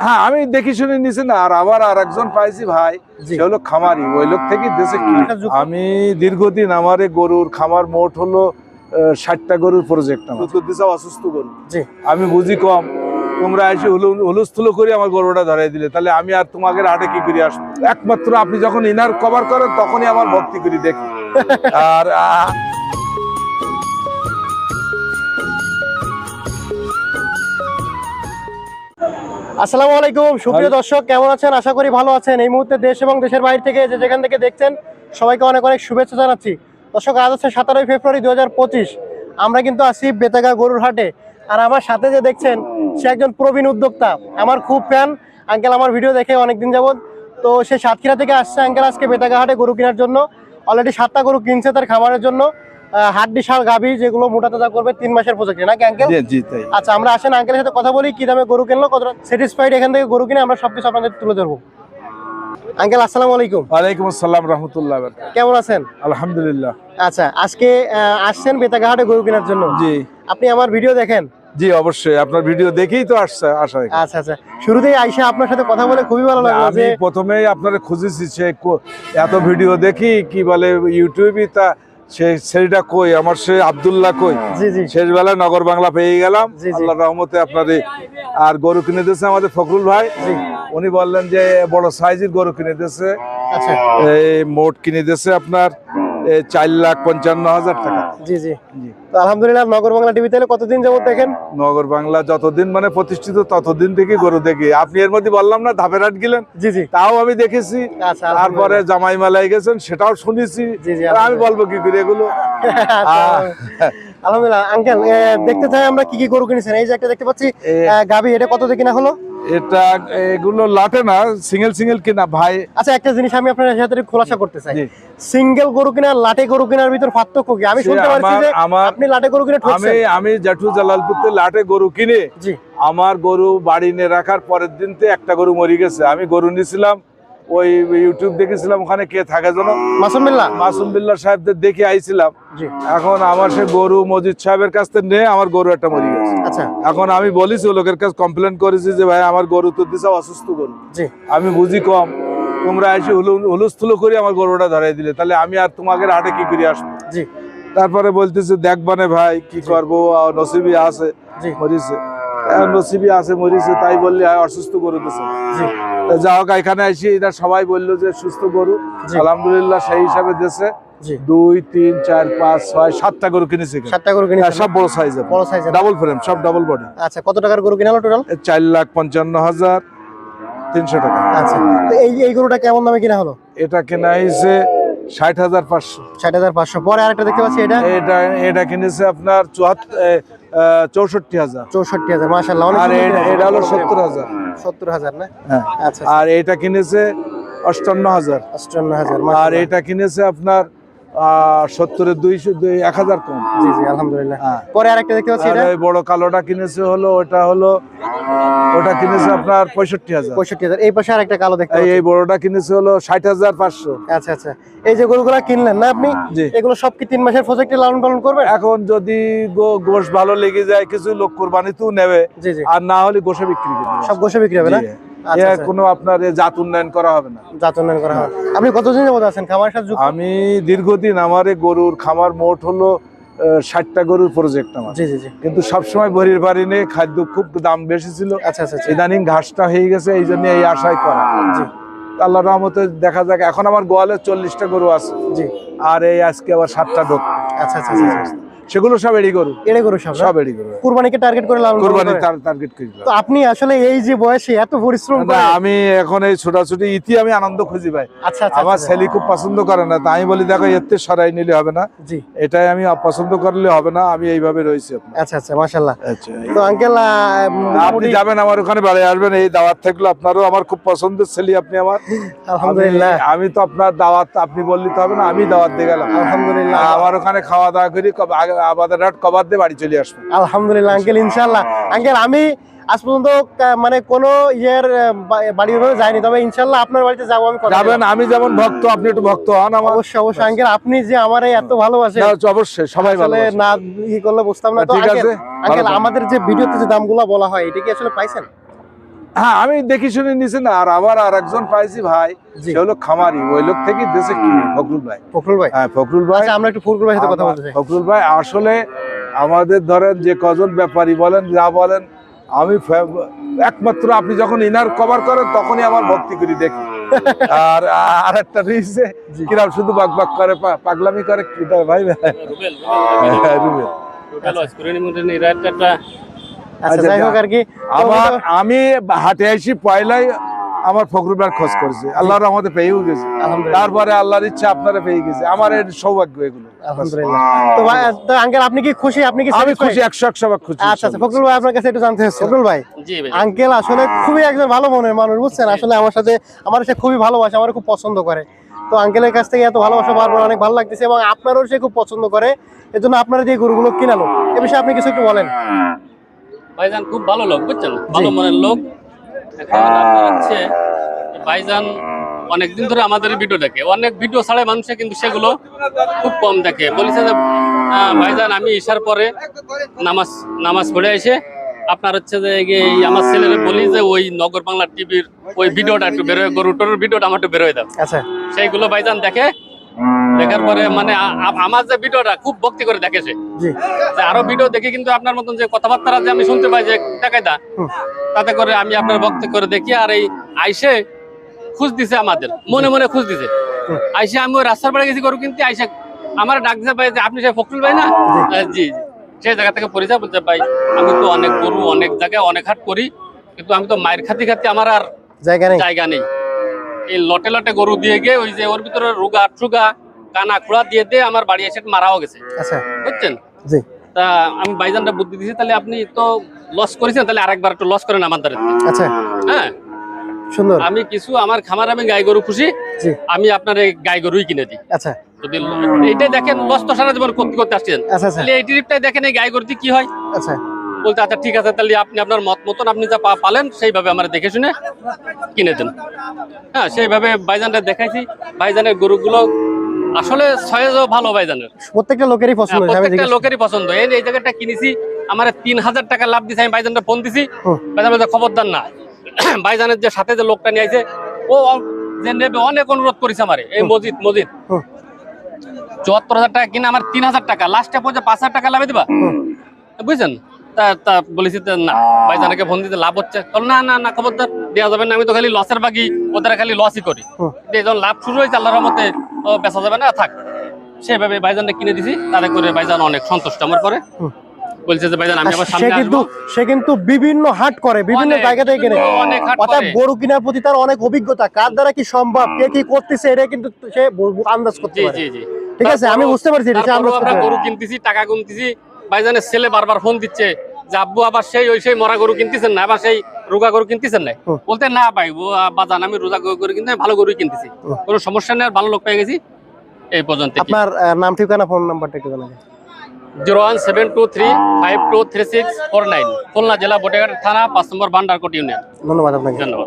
হ্যাঁ আমি দেখি শুনে নিছি না আর আবার আর একজন পাইছি ভাই। সে হলো খামারি ওই লোক থেকে দেশে আমি দীর্ঘদিন আমার এই গরুর খামার মোট হলো ষাটটা গরুর প্রজেক্ট আমার। অসুস্থ গরু। জি। আমি বুঝি কম তোমরা এসে হুলু- হুলস্থুলো করে আমার গরুটা ধরাই দিলে তাহলে আমি আর তোমাকে হাটে কি করে আসব? একমাত্র আপনি যখন ইনার কভার করেন তখনই আমার ভক্তি করি দেখি। আর আসসালামু আলাইকুম। সুপ্রিয় দর্শক কেমন আছেন? আশা করি ভালো আছেন। এই মুহূর্তে দেশ এবং দেশের বাইরে থেকে যে যেখান থেকে দেখছেন সবাইকে অনেক অনেক শুভেচ্ছা জানাচ্ছি। দর্শক আজ হচ্ছে সতেরোই ফেব্রুয়ারি দু হাজার পঁচিশ। আমরা কিন্তু আছি বেতাগা গরুর হাটে আর আমার সাথে যে দেখছেন সে একজন প্রবীণ উদ্যোক্তা। আমার খুব ফ্যান। আঙ্কেল আমার ভিডিও দেখে অনেকদিন যাবত তো সে সাতক্ষীরা থেকে আসছে আঙ্কেল আজকে বেতাগা হাটে গরু কেনার জন্য। অলরেডি সাতটা গরু কিনছে তার খাবারের জন্য। হাড্ডি সার গাভী যেগুলো মোটা তাজা করবে তিন মাসের প্রজেক্টে নাকি আঙ্কেল জি তাই। আচ্ছা আমরা আসেন আঙ্কেলের সাথে কথা বলি কি দামে গরু কিনলো কতটা স্যাটিসফাইড এখান থেকে গরু কিনে আমরা সবকিছু আপনাদের তুলে ধরবো। আঙ্কেল আসসালামু আলাইকুম। ওয়ালাইকুম আসসালাম রহমতুল্লাহ কেমন আছেন? আলহামদুলিল্লাহ। আচ্ছা আজকে আসছেন বেতাঘাটে গরু কেনার জন্য। জি। আপনি আমার ভিডিও দেখেন? জি অবশ্যই। আপনার ভিডিও দেখেই তো আসছে আসা আচ্ছা আচ্ছা। শুরুতেই আইসা আপনার সাথে কথা বলে খুবই ভালো লাগল আমি যে প্রথমেই আপনারা খুঁজেছি সে এত ভিডিও দেখি কি বলে ইউটিউবে তা সে সেইটা কই? আমার সে আব্দুল্লাহ কই? জি জি। শেষ বেলায় নগর বাংলা পেয়ে গেলাম। আল্লাহ রহমতে আপনার আর গরু কিনে দিয়েছে আমাদের ফখরুল ভাই। উনি বললেন যে বড় সাইজের গরু কিনে দিয়েছে। আচ্ছা। এই মোট কিনে দিয়েছে আপনার চার লাখ পঞ্চান্ন হাজার টাকা। জি জি। আলহামদুলিল্লাহ নগর বাংলা টিভি তাহলে কতদিন যাবত দেখেন? নগর বাংলা যতদিন মানে প্রতিষ্ঠিত ততদিন থেকে গরু দেখি। আপনি এর মধ্যে বললাম না ধাপের হাট গেলেন? জি জি। তাও আমি দেখেছি। আচ্ছা তারপরে জামাই মেলায় গেছেন সেটাও শুনেছি। আমি বলব কি করে এগুলো? আচ্ছা, আলহামদুলিল্লাহ আঙ্কেল দেখতে চাই আমরা কি কি গরু কিনেছেন? এই যে একটা দেখতে পাচ্ছি গাভী এটা কত দিয়ে কিনা হলো? এটা এগুলো লাটে না সিঙ্গেল সিঙ্গেল কিনা ভাই। আচ্ছা একটা জিনিস আমি আপনার সাথে খোলাসা করতে চাই। সিঙ্গেল গরু কিনা লাটে গরু কেনার ভিতর পার্থক্য কি? আমি শুনতে পারছি আমার- যে আপনি লাটে গরু কিনে আমি আমি জাঠু জালালপুরতে লাটে গরু কিনে। জি। আমার গরু বাড়ি নিয়ে রাখার পরের দিনতে একটা গরু মরে গেছে। আমি গরু নিয়েছিলাম ওই ইউটিউব দেখেছিলাম ওখানে কে থাকে যেন। মাসুম বিল্লাহ মাসুম বিল্লাহ সাহেবদের দেখে আইছিলাম। জি। এখন আমার সে গরু মজিদ সাহেবের কাছ থেকে নিয়ে আমার গরু একটা মরে গেছে। আচ্ছা। এখন আমি বলেছি লোকের কাছে কমপ্লেন করেছি যে ভাই আমার গরু তো দিশা অসুস্থ গরু। জি। আমি বুঝি কম। তোমরা এসে হুলু- হুলস্থুলো করে আমার গরুটা ধরাই দিলে। তাহলে আমি আর তোমাকে হাটে কি করে আসব? জি। তারপরে বলতেছে দেখবানে ভাই কি করব? আর নসিবি আছে মরিছে। নসিবি আছে মরিছে তাই বললে অসুস্থ গরু দিছে যা হোক এখানে এসে এটা সবাই বলল যে সুস্থ গরু। আলহামদুলিল্লাহ সেই হিসাবে দেশে দুই তিন চার পাঁচ ছয় সাতটা গরু কিনেছে সাতটা গরু কিনে হ্যাঁ, সব বড় সাইজ বড় সাইজের ডাবল ফ্রেম সব ডাবল বডি আচ্ছা কত টাকার গরু কিনা হলো টোটাল চার লাখ পঞ্চান্ন হাজার তিনশো টাকা। আচ্ছা তো এই এই গরুটা কেমন দামে কিনা হলো? এটা কেনা হয়েছে ষাট হাজার পাঁচশো। ষাট হাজার পাঁচশো। পরে আরেকটা দেখতে পাচ্ছি এটা? এটা এটা কিনেছে আপনার চুয়াত্তর চৌষট্টি হাজার। চৌষট্টি হাজার মাসাল্লাহ আর এটা-। হলো সত্তর হাজার। সত্তর হাজার না? হ্যাঁ। আচ্ছা আর এটা কিনেছে অষ্টান্ন হাজার। অষ্টান্ন হাজার আর। এটা কিনেছে আপনার সত্তরের দুইশো এক হাজার কম। জি জি আলহামদুলিল্লাহ। পরে আরেকটা দেখতে পাচ্ছি এটা। বড় কালোটা কিনেছে হলো ওটা হলো ওটা কিনেছে আপনার পঁয়ষট্টি হাজার। পঁয়ষট্টি হাজার। এই পাশে আরেকটা কালো দেখতে এই বড়টা কিনেছে হলো ষাট হাজার পাঁচশো। আচ্ছা আচ্ছা। এই যে গরুগুলা কিনলেন না আপনি? এগুলো সব কি তিন মাসের প্রজেক্টে লালন পালন করবেন? এখন যদি গোশ ভালো লেগে যায় কিছু লোক কোরবানিতেও নেবে। আর না হলে গোশে বিক্রি করবে সব গোসে বিক্রি হবে না। কোনো আপনার জাত উন্নয়ন করা হবে না। জাত উন্নয়ন করা হয় আপনি কতদিন যাবত আছেন? খামারের সাথে আমি দীর্ঘদিন আমার গরুর খামার মোট হলো ষাটটা গরুর প্রজেক্ট আমার। জি জি জি। কিন্তু সবসময় ভরির বাড়ি নেই খাদ্য খুব দাম বেশি ছিল। আচ্ছা আচ্ছা আচ্ছা। ইদানিং ঘাসটা হয়ে গেছে এই জন্য এই আশায় করা। জি। আল্লাহ রহমতে দেখা যাক এখন আমার গোয়ালে চল্লিশটা গরু আছে। জি। আর এই আজকে আবার সাতটা ঢোক আচ্ছা আচ্ছা আচ্ছা, আচ্ছা। সেগুলো সব এড়ি গরু। এড়ে গরু সব? সব এড়ি গরু। কুরবানিকে টার্গেট করে লালন কোরবানি করেন? টার্গেট করি তো আপনি আসলে এই যে বয়সে এত পরিশ্রম করে আমি এখন এই ছোটাছুটি ইতি আমি আনন্দ খুঁজি ভাই। আচ্ছা আচ্ছা আমার আচ্ছা, ছেলে খুব পছন্দ করে না তাই আমি বলি দেখো এতে সরাই নিলে হবে না। জি। এটাই আমি পছন্দ করলে হবে না আমি এইভাবে রয়েছি আচ্ছা আচ্ছা মাশাআল্লাহ। আচ্ছা তো আঙ্কেল আপনি যাবেন আমার ওখানে বেড়ে আসবেন এই দাওয়াত থাকল আপনারও আমার খুব পছন্দের ছেলে আপনি আমার। আলহামদুলিল্লাহ। আমি- তো আপনার দাওয়াত আপনি বললি তো হবে না আমি দাওয়াত দিয়ে গেলাম। আলহামদুলিল্লাহ। আমার ওখানে খাওয়া দাওয়া করি আমাদের কবার দিয়ে বাড়ি চলে আসব। আলহামদুলিল্লাহ আঙ্কেল ইনশাআল্লাহ। আঙ্কেল আমি আজ পর্যন্ত মানে কোনো ইয়ের ভাবে তবে ইনশাআল্লাহ আপনার বাড়িতে যাব আমি যাবেন আমি যেমন ভক্ত আপনি একটু ভক্ত হন আমার। অবশ্যই অবশ্যই। আঙ্কেল আপনি যে আমার এত ভালোবাসেন না, অবশ্যই সবাই ভালো আসলে না ই করলে বুঝতাম না। তো আঙ্কেল আমাদের যে ভিডিওতে যে দামগুলো বলা হয় এটা কি আসলে পাইছেন? হ্যাঁ আমি দেখি শুনে নিছি না আর আবার আর একজন পাইছি ভাই। সে হলো খামারি ওই লোক থেকে দেশে কিনি ফখরুল ভাই ফখরুল ভাই হ্যাঁ ফখরুল ভাই আচ্ছা আমরা একটু ফখরুল ভাই সাথে কথা বলতে চাই ফখরুল ভাই আসলে আমাদের ধরেন যে কজন ব্যাপারী বলেন যা বলেন আমি একমাত্র আপনি যখন ইনার কভার করেন তখনই আমার ভক্তি করি দেখি আর আর একটা রয়েছে কিরাম শুধু বাক বাক করে পা- পাগলামি করে কিটা ভাই রুবেল হ্যাঁ, রুবেল। আচ্ছা আচ্ছা, যাই হোক আর কি। আমার আমি হাটে আসি পয়লাই আমার ফখরুল ভাই খোঁজ করেছে। আল্লাহর রহমতে পেয়েও গেছে। তারপরে আল্লাহর ইচ্ছা আপনারা পেয়ে গেছে। আমার এর সৌভাগ্য এগুলো। আলহামদুলিল্লাহ। তো ভাই তো আঙ্কেল আপনি কি খুশি? আপনি কি আমি খুশি একশো একশো খুশি। আচ্ছা আচ্ছা ফখরুল ভাই আপনার কাছে একটু জানতে চাচ্ছি। ফখরুল ভাই জি ভাই। আঙ্কেল আসলে খুবই একজন ভালো মনের মানুষ বুঝছেন? আসলে আমার সাথে আমার সে খুবই ভালোবাসে আমার খুব পছন্দ করে। তো আঙ্কেলের কাছ থেকে এত ভালোবাসা বারবার অনেক ভালো লাগতেছে এবং আপনারও সে খুব পছন্দ করে। এজন্য আপনারা যে গরুগুলো কিনালো এ বিষয়ে আপনি কিছু একটু বলেন। ভাইজান খুব ভালো লোক বুঝছেন? ভালো মনের লোক। এখন হচ্ছে। ভাইজান অনেকদিন ধরে আমাদের ভিডিও দেখে। অনেক ভিডিও ছাড়ে মানুষে কিন্তু সেগুলো খুব কম দেখে। বলেছে যে ভাইজান আমি ঈশার পরে নামাজ নামাজ পড়ে এসে আপনার হচ্ছে যে এই আমার ছেলেরে বলি যে ওই নগর বাংলা টিভির ওই ভিডিওটা একটু বেরোয় গরু টরুর ভিডিওটা আমার একটু বেরোয় দাও। আচ্ছা। সেইগুলো ভাইজান দেখে দেখার পরে মানে আমার যে ভিডিওটা খুব ভক্তি করে দেখেছে। যে আরও ভিডিও দেখে কিন্তু আপনার মতন যে কথাবার্তা যে আমি শুনতে পাই যে টাকাইদা হুম। তাতে করে আমি আপনার ভক্তি করে দেখি আর এই আইসে খুঁজ দিছে আমাদের মনে মনে খুঁজ দিছে। আইসে আমি ওই রাস্তার বাড়ি গেছি গরু কিন্তু আইসে আমার ডাক দিছে ভাই যে আপনি সে ফখরুল ভাই না? জি। জি জি। সেই জায়গা থেকে পরিচয় বলতে পাই আমি তো অনেক গরু অনেক জায়গায় অনেক হাট করি কিন্তু আমি তো মায়ের খাতি খাতি আমার আর জায়গা নেই। জায়গা নেই। এই লটে লটে গরু দিয়ে গিয়ে ওই যে ওর ভিতরে রুগা টুগা কানা খুঁড়া দিয়ে দিয়ে আমার বাড়ি এসে মারাও গেছে। আচ্ছা। বুঝছেন? জি। তা আমি বাইজানটা বুদ্ধি দিয়েছি তাহলে আপনি তো লস করেছেন তাহলে আরেকবার একটু লস করেন আমার দ্বারা। আচ্ছা। হ্যাঁ। সুন্দর। আমি কিছু আমার খামার আমি গাই গরু খুশি আমি আপনার এই গাই গরুই কিনে দিই। আচ্ছা। যদি এইটাই দেখেন লস তো সারা জীবন করতে করতে আসছেন। আচ্ছা আচ্ছা। তাহলে এই ট্রিপটাই দেখেন এই গাই গরুতে কি হয়। আচ্ছা। বলতে আচ্ছা ঠিক আছে তাহলে আপনি আপনার মত মতন আপনি যা পালেন সেইভাবে আমরা দেখে শুনে কিনে দেন। হ্যাঁ সেইভাবে বাইজানটা দেখাইছি। বাইজানের গরুগুলো আসলে সয়েজও ভালো বাইজানের প্রত্যেকটা লোকেরই পছন্দ হ্যাঁ, প্রত্যেকটা লোকেরই পছন্দ। এই এই জায়গাটা কিনেছি আমার তিন হাজার টাকা লাভ দিছে আমি বাইজানটা ফোন দিছি। বলছে, খবরদার না। বাইজানের যে সাথে যে লোকটা নিয়ে আইছে ও যে নেবে অনেক অনুরোধ করেছে আমারে। এই মসজিদ মসজিদ হুম। চুয়াত্তর হাজার টাকা কিনে আমার তিন হাজার টাকা। লাস্টে পৌঁছে পাঁচ হাজার টাকা লাভে দিবা। বুঝছেন? তা তা বলেছি না। ফোন দিতে লাভ হচ্ছে। না না না খবরদার দেওয়া যাবে না। আমি তো খালি লসের বাকি ওদের খালি লসই করি। যখন লাভ শুরু হয়েছে আল্লাহর মতে বেচা যাবে না থাক। সেভাবে ভাইজানটা কিনে দিছি তাতে করে ভাইজান অনেক সন্তুষ্ট আমার পরে। বলছে যে ভাইজান আমি আবার সামনে কিন্তু সে কিন্তু বিভিন্ন হাট করে বিভিন্ন জায়গা থেকে কেনে। অনেক হাট অর্থাৎ গরু কেনার প্রতি তার অনেক অভিজ্ঞতা। কার দ্বারা কি সম্ভব? কে কি করতেছে? এটা কিন্তু সে আন্দাজ করতে পারে। জি জি। ঠিক আছে আমি বুঝতে পারছি এটা আমরা গরু কিনতেছি টাকা গুনতেছি। ভাইজানের ছেলে বারবার ফোন দিচ্ছে যে আব্বু আবার সেই ওই সেই মরা গরু কিনতেছেন না আবার সেই রোগা গরু কিনতেছেন না। বলতে না ভাই ও আহ, বাজান আমি রোজা গরু কিনতে ভালো গরুই কিনতেছি। কোনো সমস্যা নেই আর ভালো লোক পেয়ে গেছি এই পর্যন্ত আপনার নাম ঠিকানা ফোন নাম্বারটা একটু জানাবেন। Zero one seven two three five two three six four nine Khulna জেলা বটেঘাট থানা পাঁচ নম্বর বান্ডারকোট ইউনিয়ন। ধন্যবাদ আপনাকে। ধন্যবাদ।